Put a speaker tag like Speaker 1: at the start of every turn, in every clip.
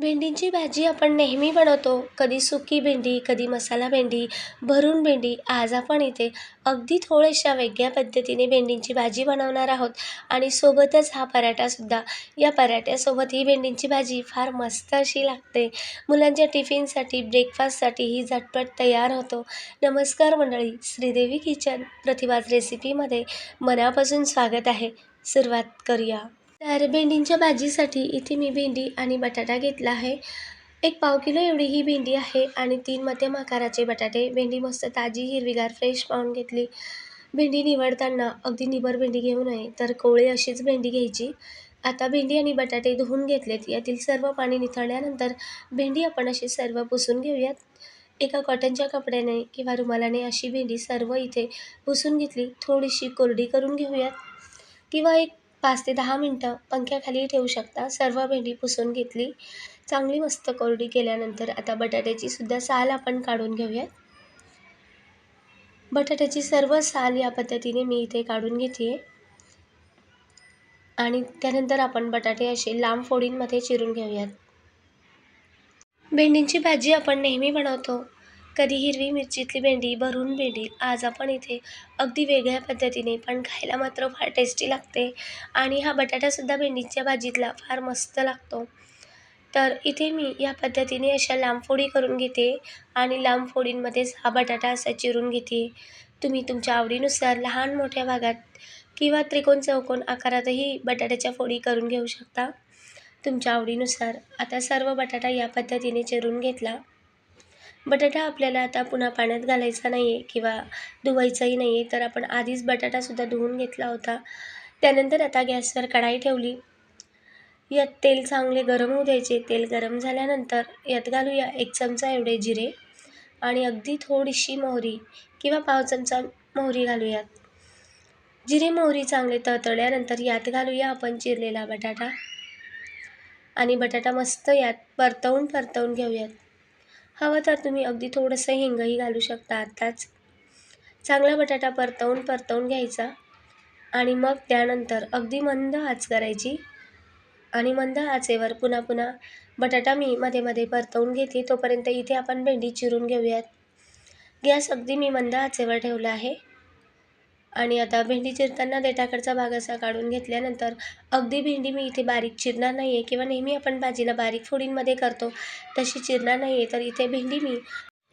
Speaker 1: भेंडींची भाजी आपण नेहमी बनवतो. कधी सुकी भेंडी कधी मसाला भेंडी भरून भेंडी. आज आपण इथे अगदी थोड्याशा वेगळ्या पद्धतीने भेंडींची भाजी बनवणार आहोत. आणि सोबतच हा पराठासुद्धा या पराठ्यासोबत ही भेंडींची भाजी फार मस्त अशी लागते. मुलांच्या टिफिनसाठी ब्रेकफास्टसाठी ही झटपट तयार होतो. नमस्कार मंडळी. श्रीदेवी किचन प्रतिभाज रेसिपीमध्ये मनापासून स्वागत आहे. सुरुवात करूया. तर भेंडींच्या भाजीसाठी इथे मी भेंडी आणि बटाटा घेतला आहे. एक पाव किलो एवढी ही भेंडी आहे आणि तीन मध्यम आकाराचे बटाटे. भेंडी मस्त ताजी हिरवीगार फ्रेश पाहून घेतली. भेंडी निवडताना अगदी निबर भेंडी घेऊ नये तर कोवळी अशीच भेंडी घ्यायची. आता भेंडी आणि बटाटे धुवून घेतलेत. यातील सर्व पाणी निथळल्यानंतर भेंडी आपण अशी सर्व पुसून घेऊयात. एका कॉटनच्या कपड्याने किंवा रुमालाने अशी भेंडी सर्व इथे पुसून घेतली. थोडीशी कोरडी करून घेऊयात. किंवा एक पाच ते दहा मिनटं पंख्याखाली ठेवू शकता. सर्व भेंडी पुसून घेतली. चांगली मस्त कोरडी केल्यानंतर आता बटाट्याची सुद्धा साल आपण काढून घेऊयात. बटाट्याची सर्व साल या पद्धतीने मी इथे काढून घेते आणि त्यानंतर आपण बटाटे असे लांब फोडींमध्ये चिरून घेऊयात. भेंडींची भाजी आपण नेहमी बनवतो. कधी हिरवी मिरचीतली भेंडी भरून भेंडी आज आपण इथे अगदी वेगळ्या पद्धतीने पण खायला मात्र फार टेस्टी लागते. आणि हा बटाटासुद्धा भेंडीच्या भाजीतला फार मस्त लागतो. तर इथे मी या पद्धतीने अशा लांब फोडी करून घेते आणि लांब फोडींमध्येच हा बटाटा असा चिरून घेते. तुम्ही तुमच्या आवडीनुसार लहान मोठ्या भागात किंवा त्रिकोण चौकोन आकारातही बटाट्याच्या फोडी करून घेऊ शकता. तुमच्या आवडीनुसार आता सर्व बटाटा या पद्धतीने चिरून घेतला. बटाटा आपल्याला आता पुन्हा पाण्यात घालायचा नाही आहे किंवा धुवायचाही नाही आहे तर आपण आधीच बटाटासुद्धा धुवून घेतला होता. त्यानंतर आता गॅसवर कढाई ठेवली. यात तेल चांगले गरम होऊ द्यायचे. तेल गरम झाल्यानंतर यात घालूया एक चमचा एवढे जिरे आणि अगदी थोडीशी मोहरी किंवा पाव चमचा मोहरी घालूयात. जिरे मोहरी चांगले तळतळल्यानंतर यात घालूया आपण चिरलेला बटाटा आणि बटाटा मस्त यात परतवून परतवून घेऊयात. हवं तर तुम्ही अगदी थोडंसं हिंगही घालू शकता आत्ताच चांगला बटाटा परतवून परतवून घ्यायचा. आणि मग त्यानंतर अगदी मंद आच करायची. आणि मंद आचेवर पुन्हा पुन्हा बटाटा मी मध्ये मध्ये परतवून घेते. तोपर्यंत इथे आपण भेंडी चिरून घेऊयात. गॅस अगदी मी मंद आचेवर ठेवला आहे. आणि आता भेंडी चिरताना देठाकडचा भाग असा काढून घेतल्यानंतर अगदी भेंडी मी इथे बारीक चिरणार नाही आहे किंवा नेहमी आपण भाजीला बारीक फोडींमध्ये करतो तशी चिरणार नाही आहे तर इथे भेंडी मी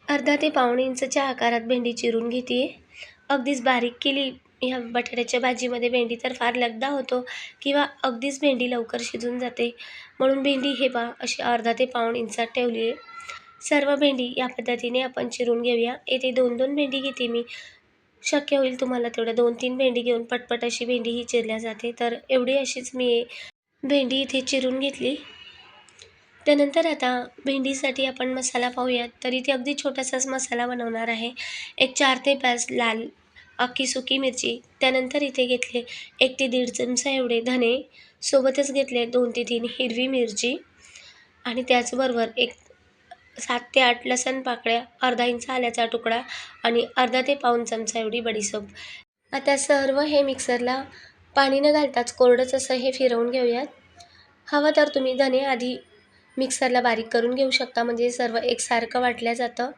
Speaker 1: अर्धा ते पाऊण इंचच्या आकारात भेंडी चिरून घेते अगदीच बारीक केली ह्या बटाट्याच्या भाजीमध्ये भेंडी तर फार लगदा होतो किंवा अगदीच भेंडी लवकर शिजून जाते. म्हणून भेंडी हे पा अशी अर्धा ते पाऊण इंचात ठेवली आहे सर्व भेंडी या पद्धतीने आपण चिरून घेऊया. येथे दोन दोन भेंडी घेते मी. शक्य होईल तुम्हाला तेवढ्या दोन तीन भेंडी घेऊन पटपट अशी भेंडी ही चिरल्या जाते. तर एवढी अशीच मी भेंडी इथे चिरून घेतली. त्यानंतर आता भेंडीसाठी आपण मसाला पाहूयात. तर इथे अगदी छोटासाच मसाला बनवणार आहे. एक चार ते पाच लाल अख्खी सुकी मिरची. त्यानंतर इथे घेतले एक ते दीड चमचा एवढे धने. सोबतच घेतले दोन ते तीन हिरवी मिरची. आणि त्याचबरोबर एक सात ते आठ लसण पाकळ्या अर्धा इंच आल्याचा तुकडा आणि अर्धा ते पाऊन चमचा एवढी बडीसोप. आता सर्व हे मिक्सरला पाणी न घालताच कोरडंच असं हे फिरवून घेऊयात. हवं तर तुम्ही धने आधी मिक्सरला बारीक करून घेऊ शकता म्हणजे सर्व एकसारखं वाटलं जातं.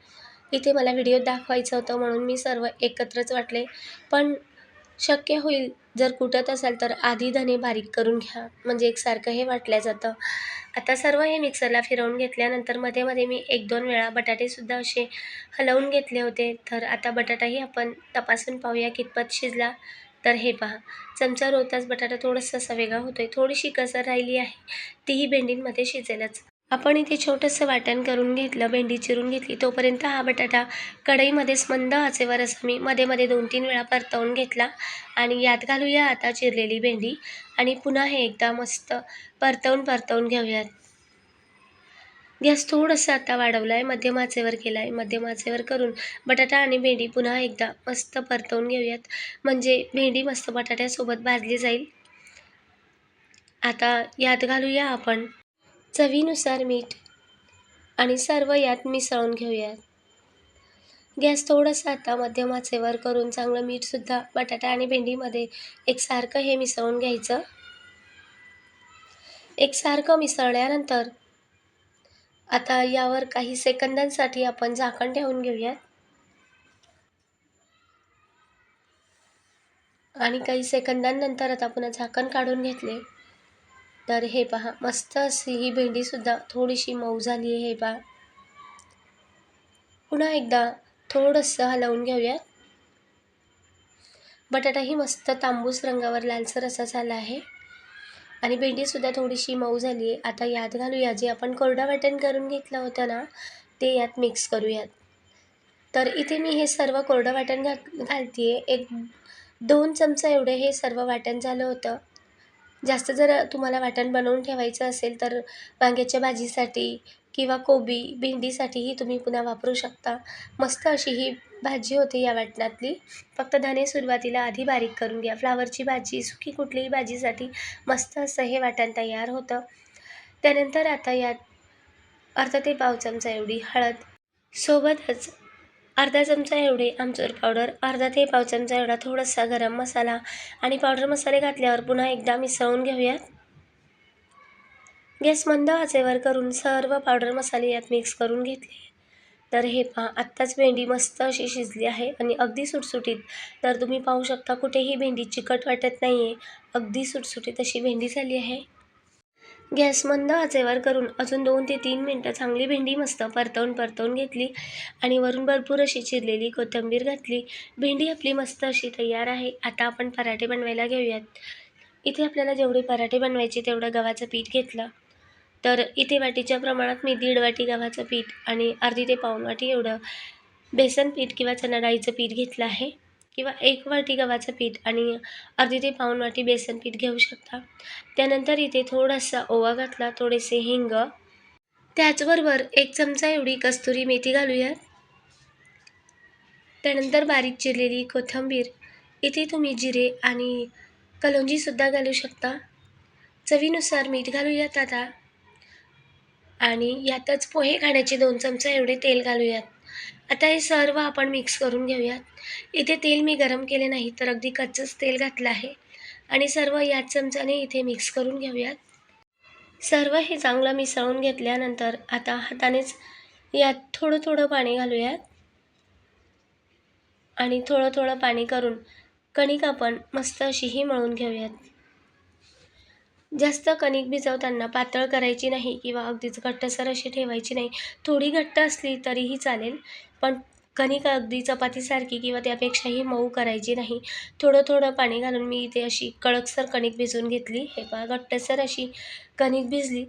Speaker 1: इथे मला व्हिडिओ दाखवायचं होतं म्हणून मी सर्व एकत्रच वाटले पण शक्य होईल. जर कुटत असाल तर आधी धणे बारीक करून घ्या. म्हणजे एकसारखं हे वाटलं जातं. आता सर्व हे मिक्सरला फिरवून घेतल्यानंतरमध्ये मध्ये मी एक दोन वेळा बटाटेसुद्धा असे हलवून घेतले होते. तर आता बटाटाही आपण तपासून पाहूया कितपत शिजला तर हे पहा. चमचा रोताच बटाटा थोडासा असा वेगळा आहे थोडीशी कसर राहिली आहे. तीही भेंडींमध्ये शिजेलच. आपण इथे छोटंसं वाटण करून घेतलं भेंडी चिरून घेतली तोपर्यंत हा बटाटा कढईमध्येच मंद आचेवर असं मी मध्ये मध्ये दोन तीन वेळा परतवून घेतला आणि यात घालूया आता चिरलेली भेंडी आणि पुन्हा हे एकदा मस्त परतवून परतवून घेऊयात. गॅस थोडंसं आता वाढवला आहे मध्यम आचेवर केला आहे मध्यम आचेवर करून बटाटा आणि भेंडी पुन्हा एकदा मस्त परतवून घेऊयात. म्हणजे भेंडी मस्त बटाट्यासोबत भाजली जाईल. आता यात घालूया आपण चवीनुसार मीठ आणि सर्व यात मिसळून घेऊयात. गॅस थोडंसं आता मध्यम आचेवर करून चांगलं मीठसुद्धा बटाटा आणि भेंडीमध्ये एकसारखं हे मिसळून घ्यायचं. एकसारखं मिसळल्यानंतर आता यावर काही सेकंदांसाठी आपण झाकण ठेवून घेऊयात. आणि काही सेकंदांनंतर आता पुन्हा झाकण काढून घेतले. तर हे पहा मस्त अशी ही भेंडीसुद्धा थोडीशी मऊ झाली आहे हे पहा. पुन्हा एकदा थोडंसं हलवून घेऊयात बटाटाही मस्त तांबूस रंगावर लालसर असा झाला आहे. आणि भेंडीसुद्धा थोडीशी मऊ झाली आहे. आता यात घालूया जे आपण कोरडा वाटण करून घेतलं होतं ना ते यात मिक्स करूयात. तर इथे मी हे सर्व कोरडं वाटण घा घालते आहे एक दोन चमचा एवढे हे सर्व वाटण झालं होतं. जास्त जर तुम्हाला वाटण बनवून ठेवायचं असेल तर वांग्याच्या भाजीसाठी किंवा कोबी भेंडीसाठीही तुम्ही पुन्हा वापरू शकता. मस्त अशी ही भाजी होते या वाटणातली. फक्त धने सुरुवातीला आधी बारीक करून घ्या. फ्लावरची भाजी सुकी कुठलीही भाजीसाठी मस्त असं हे वाटण तयार होतं. त्यानंतर आता यात अर्धा ते पाव चमचा एवढी हळद. सोबतच अर्धा चमचा एवढे आमचूर पावडर अर्धा ते पाव चमचा एवढा थोडासा गरम मसाला आणि पावडर मसाले घातल्यावर पुन्हा एकदा मिसळून घेऊयात. गॅस मंद आचेवर करून सर्व पावडर मसाले यात मिक्स करून घेतले. तर हे पहा आत्ताच भेंडी मस्त अशी शिजली आहे आणि अगदी सुटसुटीत. तर तुम्ही पाहू शकता कुठेही भेंडी चिकट वाटत नाही आहे अगदी सुटसुटीत अशी भेंडी झाली आहे. गॅस मंद आचेवर करून अजून दोन ते तीन मिनटं चांगली भेंडी मस्त परतवून परतवून घेतली आणि वरून भरपूर अशी चिरलेली कोथिंबीर घातली. भेंडी आपली मस्त अशी तयार आहे. आता आपण पराठे बनवायला घेऊयात. इथे आपल्याला जेवढे पराठे बनवायचे तेवढं गव्हाचं पीठ घेतलं. तर इथे वाटीच्या प्रमाणात मी दीड वाटी गव्हाचं पीठ आणि अर्धी ते पाऊण वाटी एवढं बेसन पीठ किंवा चणा डाळीचं पीठ घेतलं आहे. किंवा एक वाटी गव्हाचं पीठ आणि अर्धी ते पाऊण वाटी बेसन पीठ घेऊ शकता. त्यानंतर इथे थोडासा ओवा घातला थोडेसे हिंग. त्याचबरोबर एक चमचा एवढी कस्तुरी मेथी घालूयात. त्यानंतर बारीक चिरलेली कोथिंबीर इथे तुम्ही जिरे आणि कलोंजीसुद्धा घालू शकता. चवीनुसार मीठ घालूयात आता. आणि यातच पोहे खाण्याचे दोन चमचा एवढे तेल घालूयात. आता हे सर्व आपण मिक्स करून घेऊयात. इथे तेल मी गरम केले नाही तर अगदी कच्चंच तेल घातलं आहे. आणि सर्व याच चमचाने इथे मिक्स करून घेऊयात. सर्व हे चांगलं मिसळून घेतल्यानंतर आता हातानेच यात थोडं थोडं पाणी घालूयात. आणि थोडं थोडं पाणी करून कणिक आपण मस्त अशीही मळून घेऊयात. जास्त कणिक भिजवताना पातळ करायची नाही किंवा अगदीच घट्टसर अशी ठेवायची नाही. थोडी घट्ट असली तरीही चालेल पण कणिक अगदी चपातीसारखी किंवा त्यापेक्षाही मऊ करायची नाही. थोडं थोडं पाणी घालून मी इथे अशी कडकसर कणिक भिजवून घेतली. हे पहा घट्टसर अशी कणिक भिजली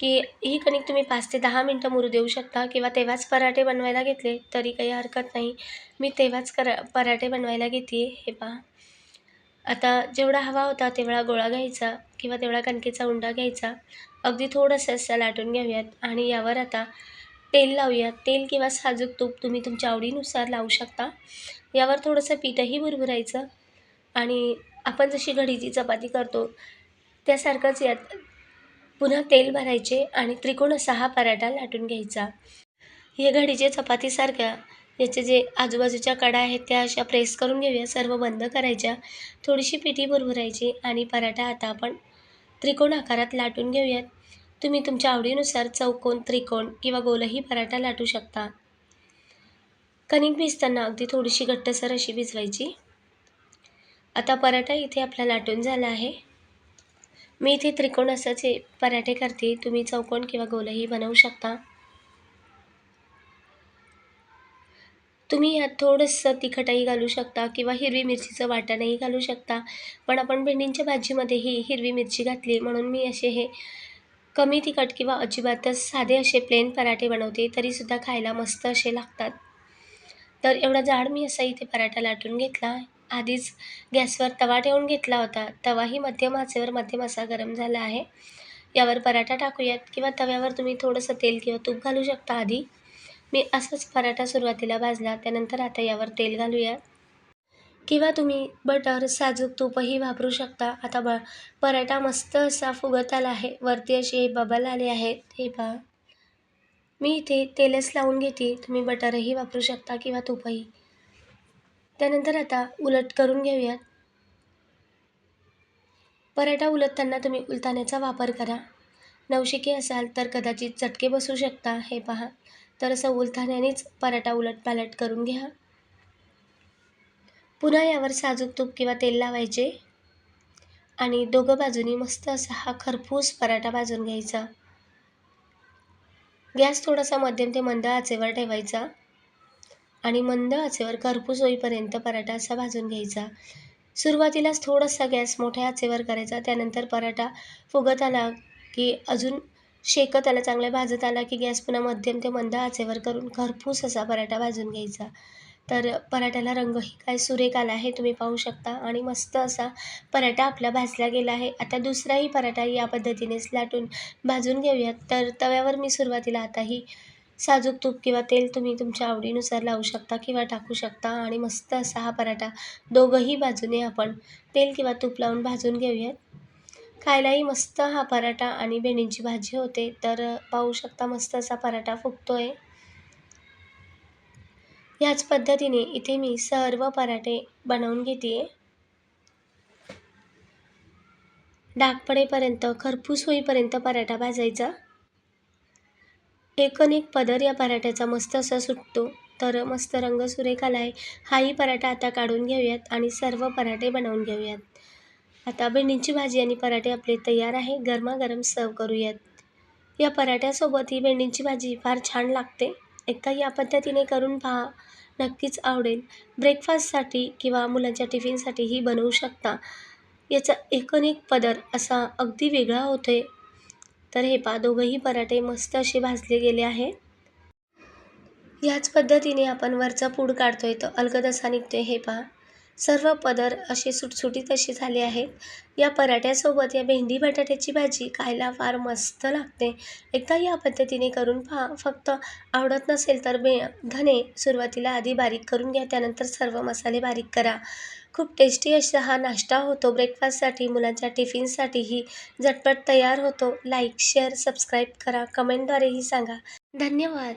Speaker 1: की ही कणिक तुम्ही पाच ते दहा मिनटं मुरू देऊ शकता किंवा तेव्हाच पराठे बनवायला घेतले तरी काही हरकत नाही. मी तेव्हाच करा पराठे बनवायला घेते हे पहा. आता जेवढा हवा होता तेवढा गोळा घ्यायचा किंवा तेवढा कणकेचा उंडा घ्यायचा. अगदी थोडंसं असं लाटून घेऊयात आणि यावर आता तेल लावूयात. तेल किंवा साजूक तूप तुम्ही तुमच्या आवडीनुसार लावू शकता. यावर थोडंसं पीठही भुरभुरायचं आणि आपण जशी घडीची चपाती करतो त्यासारखंच यात पुन्हा तेल भरायचे आणि त्रिकोण असा हा पराठा लाटून घ्यायचा. हे घडीचे चपातीसारख्या याचे जे आजूबाजूच्या कडा आहेत त्या अशा प्रेस करून घेऊया. सर्व बंद करायच्या. थोडीशी पिठी भरभरायची आणि पराठा आता आपण त्रिकोण आकारात लाटून घेऊयात. तुम्ही तुमच्या आवडीनुसार चौकोन त्रिकोण किंवा गोलही पराठा लाटू शकता. कणिक भिजताना अगदी थोडीशी घट्टसर अशी भिजवायची. आता पराठा इथे आपला लाटून झाला आहे. मी इथे त्रिकोण असंच पराठे करते. तुम्ही चौकोन किंवा गोलही बनवू शकता. तुम्ही यात थोडंसं तिखटही घालू शकता किंवा हिरवी मिरचीचं वाटणही घालू शकता. पण आपण भेंडींच्या भाजीमध्येही हिरवी मिरची घातली म्हणून मी असे हे कमी तिखट किंवा अजिबातच साधे असे प्लेन पराठे बनवते तरीसुद्धा खायला मस्त असे लागतात. तर एवढा जाड मी असा इथे पराठा लाटून घेतला. आधीच गॅसवर तवा ठेवून घेतला होता. तवाही मध्यम आचेवर मध्यम असा गरम झाला आहे. यावर पराठा टाकूयात किंवा तव्यावर तुम्ही थोडंसं तेल किंवा तूप घालू शकता आधी. मी असंच पराठा सुरुवातीला भाजला त्यानंतर आता यावर तेल घालूयात किंवा तुम्ही बटर साजूक तूपही वापरू शकता. आता ब पराठा मस्त असा फुगत आला आहे. वरती असे बबल आले आहेत. हे पहा. मी इथे तेलच लावून घेते. तुम्ही बटरही वापरू शकता किंवा तूपही. त्यानंतर आता उलट करून घेऊयात. पराठा उलटताना तुम्ही उलताण्याचा वापर करा. नवशिके असाल तर कदाचित चटके बसू शकता. हे पहा. तर असं उलथाण्यानेच पराठा उलटपालट करून घ्या. पुन्हा यावर साजूक तूप किंवा तेल लावायचे. आणि दोघं बाजूनी मस्त असा हा खरपूस पराठा भाजून घ्यायचा. गॅस थोडासा मध्यम ते मंद आचेवर ठेवायचा. आणि मंद आचेवर खरपूस होईपर्यंत पराठा असा भाजून घ्यायचा. सुरुवातीलाच थोडासा गॅस मोठ्या आचेवर करायचा. त्यानंतर पराठा फुगत आला की अजून शेकत आला चांगला भाजत आला की गॅस पुन्हा मध्यम ते मंद आचेवर करून खरपूस असा पराठा भाजून घ्यायचा. तर पराठ्याला रंगही काय सुरेख आला आहे तुम्ही पाहू शकता आणि मस्त असा पराठा आपला भाजला गेला आहे. आता दुसराही पराठा या पद्धतीनेच लाटून भाजून घेऊयात. तर तव्यावर मी सुरुवातीला आताही साजूक तूप किंवा तेल तुम्ही तुमच्या आवडीनुसार लावू शकता किंवा टाकू शकता आणि मस्त असा हा पराठा दोघंही बाजूने आपण तेल किंवा तूप लावून भाजून घेऊयात. खायलाही मस्त हा पराठा आणि भेंडींची भाजी होते. तर पाहू शकता मस्त असा पराठा फुगतोय. ह्याच पद्धतीने इथे मी सर्व पराठे बनवून घेते डाग पडेपर्यंत खरपूस होईपर्यंत पराठा भाजायचा. एकनेक पदर या पराठ्याचा मस्त असा सुटतो. तर मस्त रंग सुरेख आला आहे हाही पराठा आता काढून घेऊयात आणि सर्व पराठे बनवून घेऊयात. आता भेंडींची भाजी आणि पराठे आपले तयार आहे. गरमागरम सर्व करूयात. या पराठ्यासोबत ही भेंडींची भाजी फार छान लागते. एकदा या पद्धतीने करून पहा. नक्कीच आवडेल. ब्रेकफास्टसाठी किंवा मुलांच्या टिफिनसाठीही बनवू शकता. याचा एकन एक पदर असा अगदी वेगळा होतोय. तर हे पहा दोघंही पराठे मस्त असे भाजले गेले आहे याच पद्धतीने आपण वरचा पूड काढतोय. तर अलगद असा निघतोय. हे पहा. सर्व पदर असे सुटसुटीत असे झाले आहेत. या पराठ्यासोबत या भेंडी बटाट्याची भाजी खायला फार मस्त लागते. एकदा या पद्धतीने करून पहा. फक्त आवडत नसेल तर बे धने सुरुवातीला आधी बारीक करून घ्या. त्यानंतर सर्व मसाले बारीक करा. खूप टेस्टी असा हा नाश्ता होतो. ब्रेकफास्टसाठी मुलांच्या टिफिनसाठीही झटपट तयार होतो. लाईक शेअर सबस्क्राईब करा. कमेंटद्वारेही सांगा. धन्यवाद.